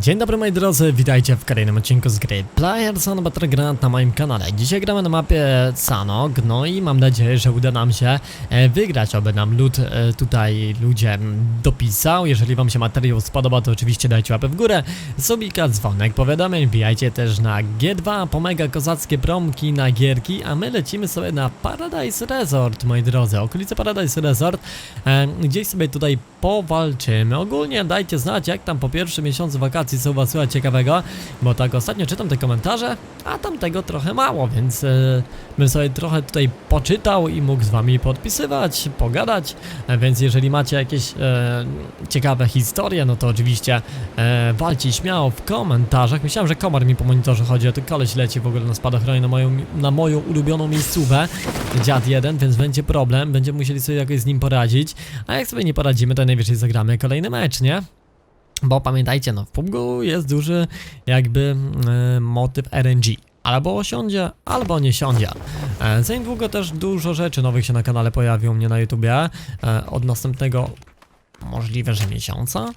Dzień dobry moi drodzy, witajcie w kolejnym odcinku z gry Players on Battleground na moim kanale. Dzisiaj gramy na mapie Sanok, no i mam nadzieję, że uda nam się e, wygrać, aby nam lud e, tutaj ludzie dopisał. Jeżeli wam się materiał spodoba, to oczywiście dajcie łapę w górę, subika, dzwonek, powiadomień, wbijajcie też na G2 po mega kozackie promki na gierki, a my lecimy sobie na Paradise Resort, moi drodzy, okolice Paradise Resort, e, gdzieś sobie tutaj powalczymy. Ogólnie dajcie znać, jak tam po pierwszym miesiącu wakacji u was słychać ciekawego, bo tak ostatnio czytam te komentarze, a tam tego trochę mało, więc e, bym sobie trochę tutaj poczytał i mógł z wami podpisywać, pogadać, e, więc jeżeli macie jakieś e, ciekawe historie, no to oczywiście e, walcie śmiało w komentarzach. Myślałem, że komar mi po monitorze chodzi, a tu koleś leci w ogóle na spadochronie na moją, na moją ulubioną miejscówę, dziad jeden, więc będzie problem, będziemy musieli sobie jakoś z nim poradzić, a jak sobie nie poradzimy, to najwyżej zagramy kolejny mecz, nie? Bo pamiętajcie, no w PUBG jest duży jakby e, motyw RNG. Albo osiądzie, albo nie siądzie. E, za niedługo też dużo rzeczy nowych się na kanale pojawi mnie na YouTubie. E, od następnego możliwe, że miesiąca.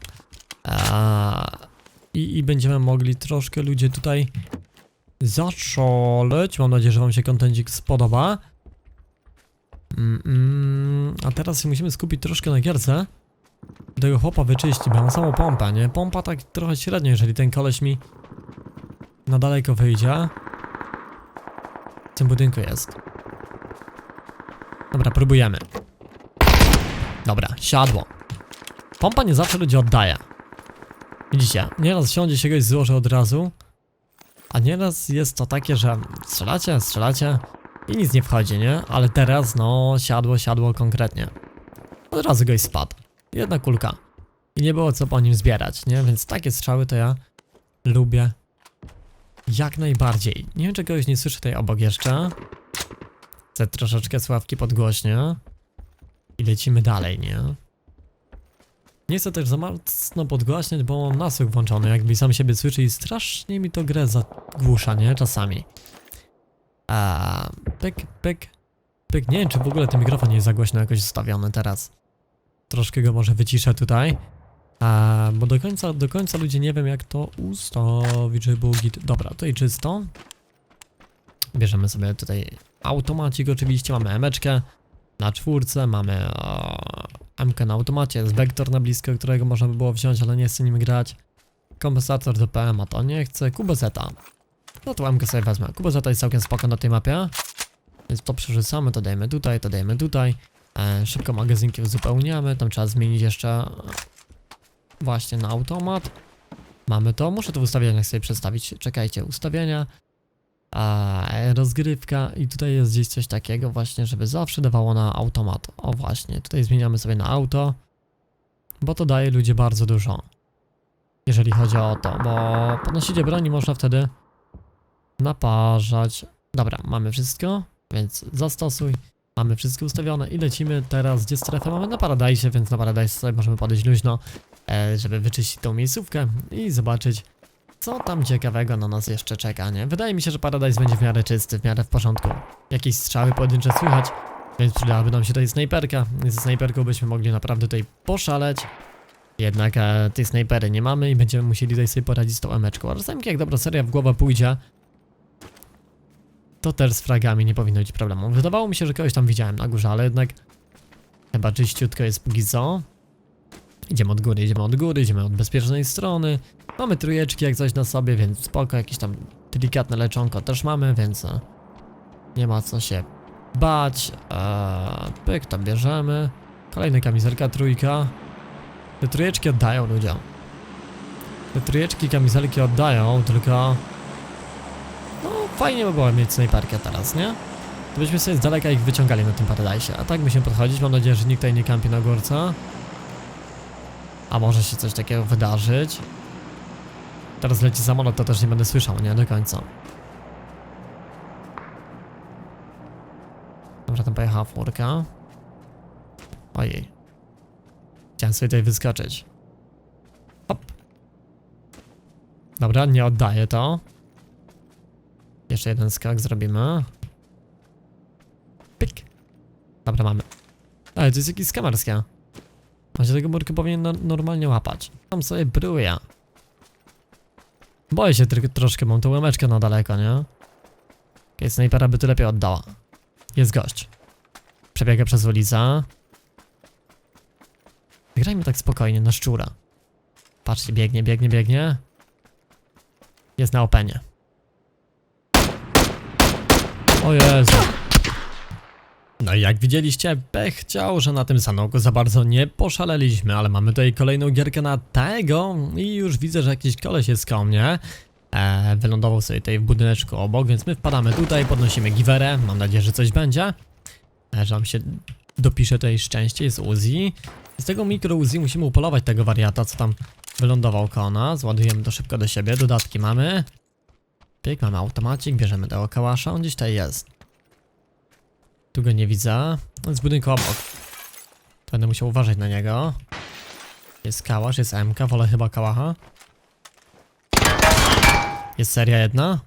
E, i, I będziemy mogli troszkę ludzie tutaj zaszaleć. Mam nadzieję, że wam się kontencik spodoba. Mm, mm, a teraz się musimy skupić troszkę na gierce tego chłopa wyczyści, bo mam samą pompę, nie? Pompa tak trochę średnio, jeżeli ten koleś mi na daleko wyjdzie. W tym budynku jest. Dobra, próbujemy. Dobra, siadło. Pompa nie zawsze ludzi oddaje. Widzicie, nieraz siądzie się goś złoży od razu, a nieraz jest to takie, że strzelacie, strzelacie i nic nie wchodzi, nie? Ale teraz, no, siadło, siadło konkretnie. Od razu goś spadł. Jedna kulka. I nie było co po nim zbierać, nie? Więc takie strzały to ja lubię jak najbardziej. Nie wiem, czy kogoś nie słyszę tutaj obok jeszcze. Chcę troszeczkę sławki podgłośnie. I lecimy dalej, nie? Nie chcę też za mocno podgłaśniać, bo mam nasłuch włączony, jakby sam siebie słyszy i strasznie mi to grę zagłusza, nie? Czasami. A, pyk, pyk, pyk. Nie wiem, czy w ogóle ten mikrofon jest za głośno jakoś ustawiony teraz. Troszkę go może wyciszę tutaj. A, bo do końca, do końca ludzie nie wiem jak to ustawić, żeby było git. Dobra, tutaj czysto. Bierzemy sobie tutaj automacik oczywiście, mamy emeczkę na czwórce, mamy e, MK na automacie, jest vektor na blisko, którego można by było wziąć, ale nie chcę nim grać. Kompensator do PM, a to nie chcę. Kubezeta. No to MK sobie wezmę. Kubezeta jest całkiem spoko na tej mapie. Więc to przerzucamy, to dajemy tutaj, to dajemy tutaj. E, szybko magazynki uzupełniamy, tam trzeba zmienić jeszcze właśnie na automat. Mamy to, muszę to w ustawieniach sobie przedstawić, czekajcie, ustawienia, a, rozgrywka i tutaj jest gdzieś coś takiego właśnie, żeby zawsze dawało na automat. O właśnie, tutaj zmieniamy sobie na auto, bo to daje ludzie bardzo dużo. Jeżeli chodzi o to, bo podnosicie broni można wtedy naparzać. Dobra, mamy wszystko, więc zastosuj. Mamy wszystko ustawione i lecimy teraz, gdzie strefę mamy na Paradise, więc na Paradise sobie możemy podejść luźno, e, żeby wyczyścić tą miejscówkę i zobaczyć, co tam ciekawego na nas jeszcze czeka, nie? Wydaje mi się, że Paradise będzie w miarę czysty, w miarę w porządku. Jakieś strzały pojedyncze słychać, więc przydałaby nam się tutaj snajperka. Ze snajperką byśmy mogli naprawdę tutaj poszaleć. Jednak e, tej snajpery nie mamy i będziemy musieli tutaj sobie poradzić z tą emeczką. Ale czasami jak dobra seria w głowę pójdzie, to też z fragami nie powinno być problemu. Wydawało mi się, że kogoś tam widziałem na górze, ale jednak chyba czyściutko jest póki co. Idziemy od góry, idziemy od góry, idziemy od bezpiecznej strony. Mamy trójeczki jak coś na sobie, więc spoko, jakieś tam delikatne leczonko też mamy, więc e, nie ma co się bać. Eee, pyk, tam bierzemy. Kolejna kamizelka, trójka. Te trójeczki oddają ludziom. Te trójeczki, kamizelki oddają, tylko... No, fajnie by było mieć snajperkę teraz, nie? To byśmy sobie z daleka ich wyciągali na tym Paradise. A tak musimy podchodzić, mam nadzieję, że nikt tutaj nie kampi na górce. A może się coś takiego wydarzyć. Teraz leci samolot, to też nie będę słyszał, nie? Do końca. Dobra, tam pojechała furka. Ojej. Chciałem sobie tutaj wyskoczyć. Hop. Dobra, nie oddaję to. Jeszcze jeden skok zrobimy. Pik. Dobra, mamy. Ale to jest jakiś skamerska. Właśnie tego murkę powinien no, normalnie łapać. Tam sobie bruje. Boję się tylko troszkę, mam tą łemeczkę na daleko, nie? Okej, snajpera by tu lepiej oddała. Jest gość. Przebiega przez ulicę. Grajmy tak spokojnie, na szczura. Patrzcie, biegnie, biegnie, biegnie. Jest na openie. O Jezu. No i jak widzieliście, pech chciał, że na tym sanoku za bardzo nie poszaleliśmy, ale mamy tutaj kolejną gierkę na tego i już widzę, że jakiś koleś jest koło mnie. E, wylądował sobie tutaj w budyneczku obok, więc my wpadamy tutaj, podnosimy giwerę, mam nadzieję, że coś będzie. E, że nam się dopisze tutaj szczęście, jest Uzi. Z tego mikro Uzi musimy upolować tego wariata, co tam wylądował koło nas. Ładujemy to szybko do siebie, dodatki mamy. Pyk, mamy automacik, bierzemy tego kałasza, on gdzieś tutaj jest. Tu go nie widzę. On z budynku obok. Będę musiał uważać na niego. Jest kałasz, jest MK, wolę chyba kałacha. Jest seria jedna.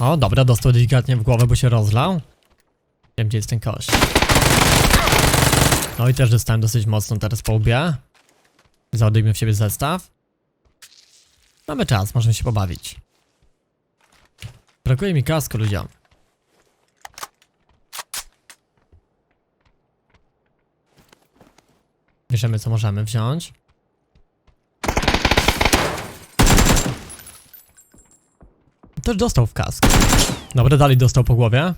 O, dobra, dostał delikatnie w głowę, bo się rozlał. Wiem, gdzie jest ten kość. No i też dostałem dosyć mocno teraz po łbie. Załadujmy w siebie zestaw. Mamy czas, możemy się pobawić. Brakuje mi kasku ludziom. Bierzemy co możemy wziąć. Też dostał w kask. Dobra, dalej dostał po głowie.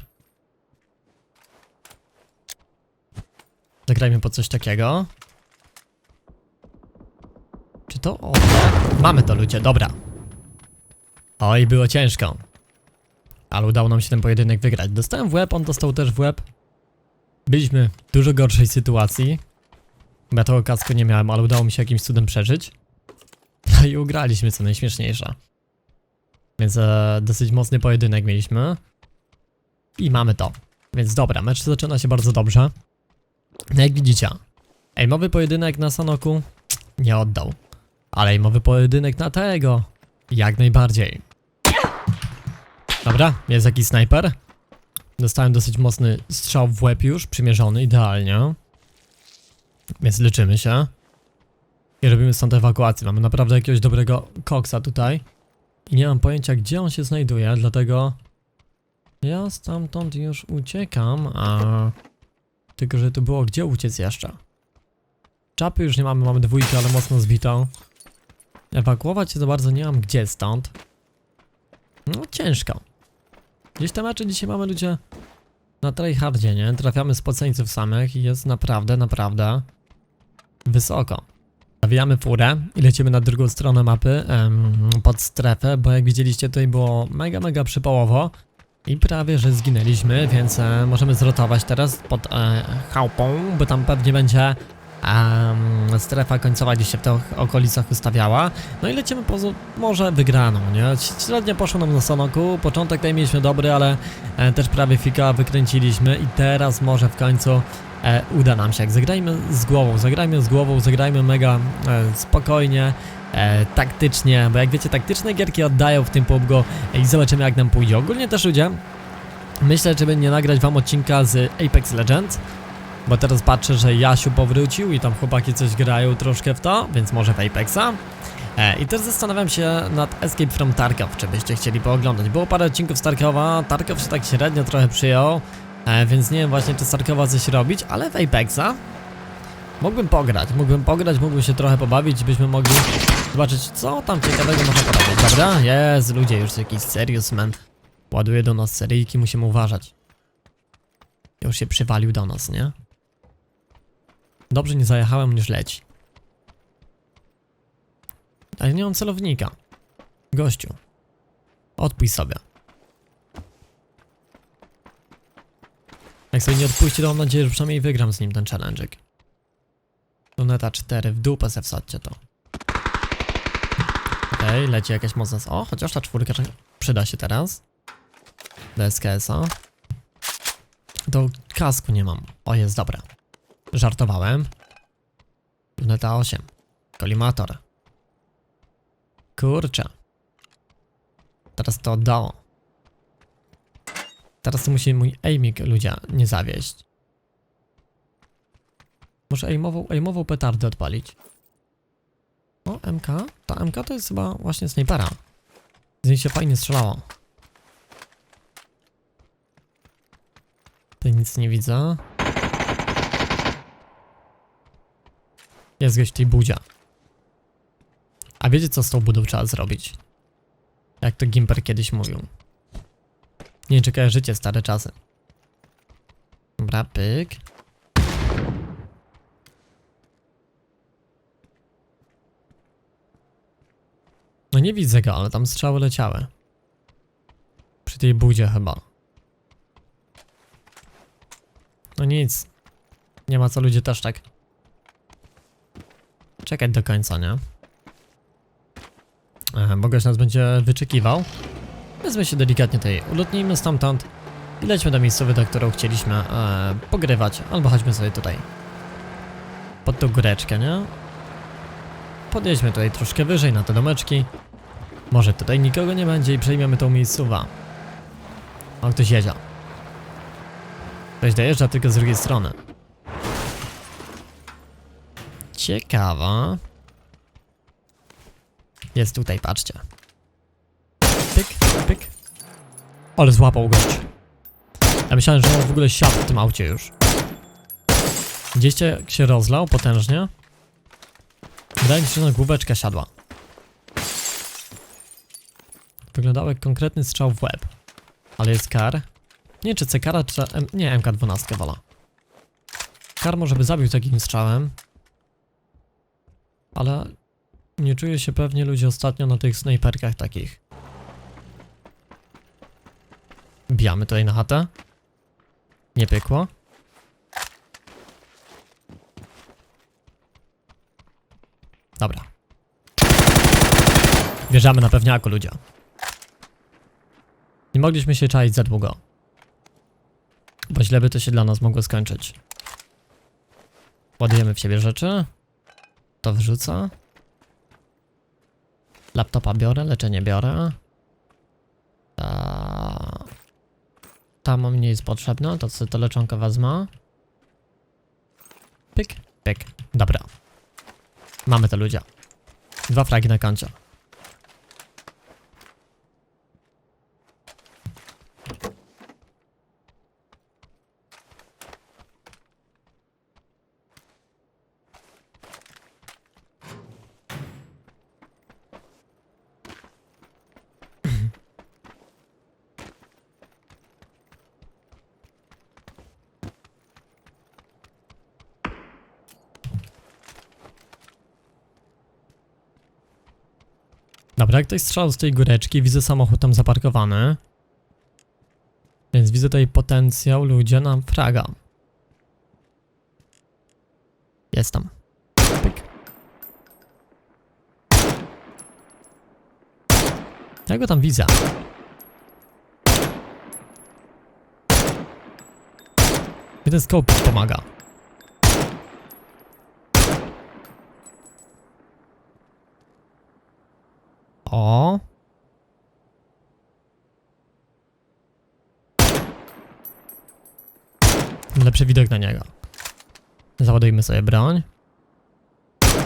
Zagrajmy po coś takiego. Czy to? Nie. Mamy to ludzie, dobra. Oj, było ciężko. Ale udało nam się ten pojedynek wygrać. Dostałem w łeb, on dostał też w łeb. Byliśmy w dużo gorszej sytuacji. Ja tego kasku nie miałem, ale udało mi się jakimś cudem przeżyć. No i ugraliśmy, co najśmieszniejsze. Więc e, dosyć mocny pojedynek mieliśmy. I mamy to. Więc dobra, mecz zaczyna się bardzo dobrze. No jak widzicie, ejmowy pojedynek na Sanoku nie oddał. Ale ejmowy pojedynek na tego jak najbardziej. Dobra, jest jakiś snajper. Dostałem dosyć mocny strzał w łeb już, przymierzony idealnie. Więc leczymy się. I robimy stąd ewakuację. Mamy naprawdę jakiegoś dobrego koksa tutaj. I nie mam pojęcia gdzie on się znajduje, dlatego ja stamtąd już uciekam, a tylko że tu było gdzie uciec jeszcze. Czapy już nie mamy, mamy dwójkę, ale mocno zbitą. Ewakuować się za bardzo nie mam gdzie stąd. No ciężko. Gdzieś te mecze dzisiaj mamy ludzie na tryhardzie, nie? Trafiamy spoceńców samych i jest naprawdę, naprawdę wysoko. Zawijamy furę i lecimy na drugą stronę mapy, em, pod strefę, bo jak widzieliście tutaj było mega, mega przypołowo i prawie, że zginęliśmy, więc e, możemy zrotować teraz pod e, chałupą, bo tam pewnie będzie strefa końcowa gdzieś się w tych okolicach ustawiała. No i lecimy po może wygraną, nie? Średnio poszło nam na Sonoku, początek tutaj mieliśmy dobry, ale e, też prawie fika wykręciliśmy i teraz może w końcu e, uda nam się. Jak zagrajmy z głową, zagrajmy z głową, zagrajmy mega e, spokojnie, e, taktycznie, bo jak wiecie, taktyczne gierki oddają w tym PUBG i zobaczymy jak nam pójdzie. Ogólnie też ludzie, myślę, żeby nie nagrać wam odcinka z Apex Legends, bo teraz patrzę, że Jasiu powrócił i tam chłopaki coś grają troszkę w to, więc może w Apexa. E, I też zastanawiam się nad Escape from Tarkov, czy byście chcieli pooglądać. Było parę odcinków z Tarkowa, Tarkov się tak średnio trochę przyjął, e, więc nie wiem właśnie czy z Tarkowa coś robić, ale w Apexa mógłbym pograć, mógłbym pograć, mógłbym się trochę pobawić, byśmy mogli zobaczyć co tam ciekawego można porobić. Dobra, jest, ludzie, już jakiś serious man ładuje do nas seryjki, musimy uważać. Już się przywalił do nas, nie? Dobrze nie zajechałem, niż leci. Ale nie mam celownika. Gościu. Odpuść sobie. Jak sobie nie odpuści, to mam nadzieję, że przynajmniej wygram z nim ten challenge'ik. Luneta 4, w dupę se wsadźcie to. Okej, leci jakaś mocna... O, chociaż ta czwórka przyda się teraz. Do SKS-a. Do kasku nie mam. O, jest, dobra. Żartowałem. Luneta 8. Kolimator. Kurczę. Teraz to oddało. Teraz musi mój aimik ludzie nie zawieść. Muszę aimową, aimową petardę odpalić. O, MK? Ta MK to jest chyba właśnie snajpera. Z niej się fajnie strzelało. Tutaj nic nie widzę. Jest w tej budzie. A wiecie co z tą budą trzeba zrobić? Jak to Gimper kiedyś mówił. Nie czekaj życie stare czasy. Dobra, pyk. No nie widzę go, ale tam strzały leciały. Przy tej budzie chyba. No nic. Nie ma co ludzie też tak czekać do końca, nie? E, bo gość nas będzie wyczekiwał. Wezmę się delikatnie tej, ulotnijmy stamtąd i lećmy do miejscowej, do którą chcieliśmy e, pogrywać, albo chodźmy sobie tutaj. Pod tą góreczkę, nie? Podjedźmy tutaj troszkę wyżej na te domeczki. Może tutaj nikogo nie będzie i przejmiemy tą miejscówę. O, ktoś jedzie. Ktoś dojeżdża tylko z drugiej strony. Ciekawa. Jest tutaj, patrzcie. Pyk, pyk. Ale złapał gość. Ja myślałem, że on w ogóle siadł w tym aucie już. Gdzieś jak się rozlał potężnie. Wydaje mi się, że na główeczkę siadła. Wyglądał jak konkretny strzał w łeb. Ale jest kar. Nie czy C-kara, czy... M nie, MK12 wola. Kar może by zabił takim strzałem. Ale nie czuję się pewnie ludzi ostatnio na tych snajperkach takich. Bijamy tutaj na chatę. Nie pykło. Dobra. Wjeżdżamy na pewniaku, ludzie. Nie mogliśmy się czaić za długo. Bo źle by to się dla nas mogło skończyć. Ładujemy w siebie rzeczy. To wrzuca. Laptopa biorę, leczenie biorę. Ta... Tam mi nie jest potrzebne, to sobie to leczonko wezmę. Pyk, pyk. Dobra. Mamy te ludzie. Dwa fragi na koncie. Dobra, jak ktoś strzał z tej góreczki, widzę samochód tam zaparkowany. Więc widzę tutaj potencjał, ludzie na fraga. Jest tam. Pyk. Ja go tam widzę. Ten scope pomaga. O. Lepszy widok na niego. Załadujmy sobie broń.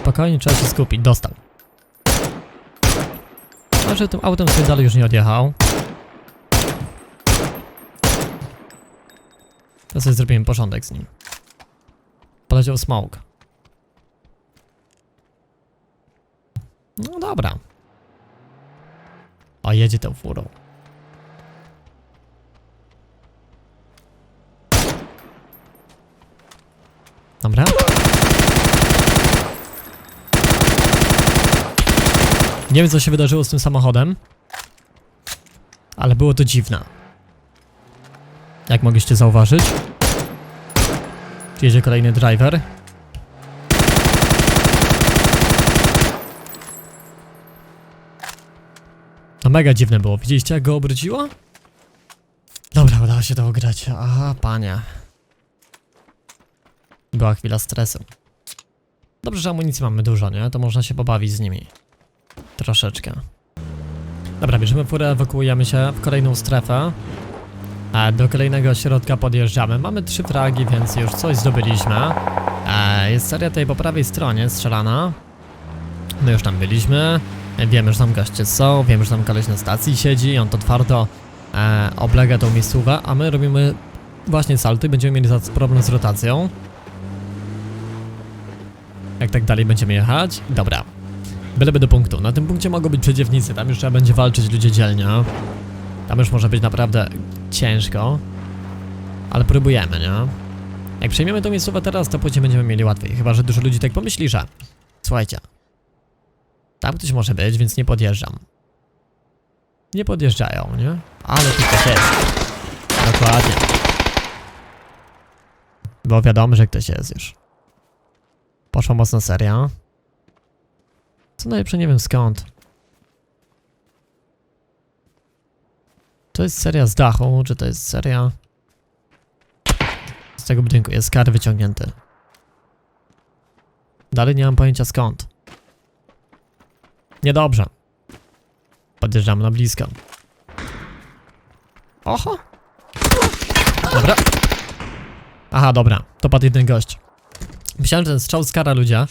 Spokojnie, trzeba się skupić. Dostał. Może tym autem sobie dalej już nie odjechał. To sobie zrobimy porządek z nim. Poleciał smoke. No dobra. Jedzie tą furą. Dobra. Nie wiem, co się wydarzyło z tym samochodem. Ale było to dziwne. Jak mogliście zauważyć. Jedzie kolejny driver. To mega dziwne było. Widzieliście jak go obróciło? Dobra, udało się to ograć. Aha, panie. Była chwila stresu. Dobrze, że amunicji mamy dużo, nie? To można się pobawić z nimi. Troszeczkę. Dobra, bierzemy furę, ewakuujemy się w kolejną strefę. A do kolejnego środka podjeżdżamy. Mamy trzy fragi, więc już coś zdobyliśmy. E, jest seria tutaj po prawej stronie strzelana. My już tam byliśmy. Wiemy, że tam goście są, wiemy, że tam koleś na stacji siedzi, on to twardo e, oblega tą miejscówę, a my robimy właśnie salto i będziemy mieli problem z rotacją. Jak tak dalej będziemy jechać? Dobra. Byleby do punktu. Na tym punkcie mogą być przeciwnicy, tam już trzeba będzie walczyć ludzie dzielnie. Tam już może być naprawdę ciężko. Ale próbujemy, nie? Jak przejmiemy tą miejscówę teraz, to później będziemy mieli łatwiej. Chyba, że dużo ludzi tak pomyśli, że... Słuchajcie. Tam ktoś może być, więc nie podjeżdżam. Nie podjeżdżają, nie? Ale tu ktoś jest. Dokładnie. Bo wiadomo, że ktoś jest już. Poszła mocna seria. Co najlepsze, nie wiem skąd. To jest seria z dachu, czy to jest seria... Z tego budynku jest kar wyciągnięty. Dalej nie mam pojęcia skąd. Niedobrze. Podjeżdżamy na blisko. Oho! Dobra. Aha, dobra. To padł jeden gość. Myślałem, że ten strzał z kara ludzia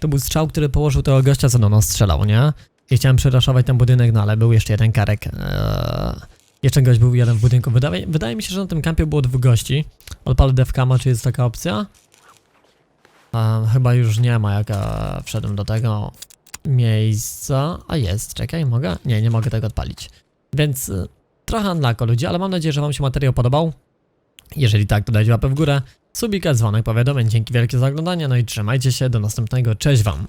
to był strzał, który położył tego gościa, co do nas strzelał, nie? I chciałem przeraszować ten budynek, no ale był jeszcze jeden karek. Eee, jeszcze gość był jeden w budynku. Wydaje, wydaje mi się, że na tym kampie było dwóch gości. Odpalę devkama, czy jest taka opcja? Eee, chyba już nie ma, jak e, wszedłem do tego miejsca. A jest, czekaj, mogę? Nie, nie mogę tego odpalić. Więc e, trochę unlako ludzi, ale mam nadzieję, że wam się materiał podobał. Jeżeli tak, to dajcie łapę w górę. Subika, dzwonek, powiadomień. Dzięki wielkie za oglądanie, no i trzymajcie się, do następnego. Cześć wam!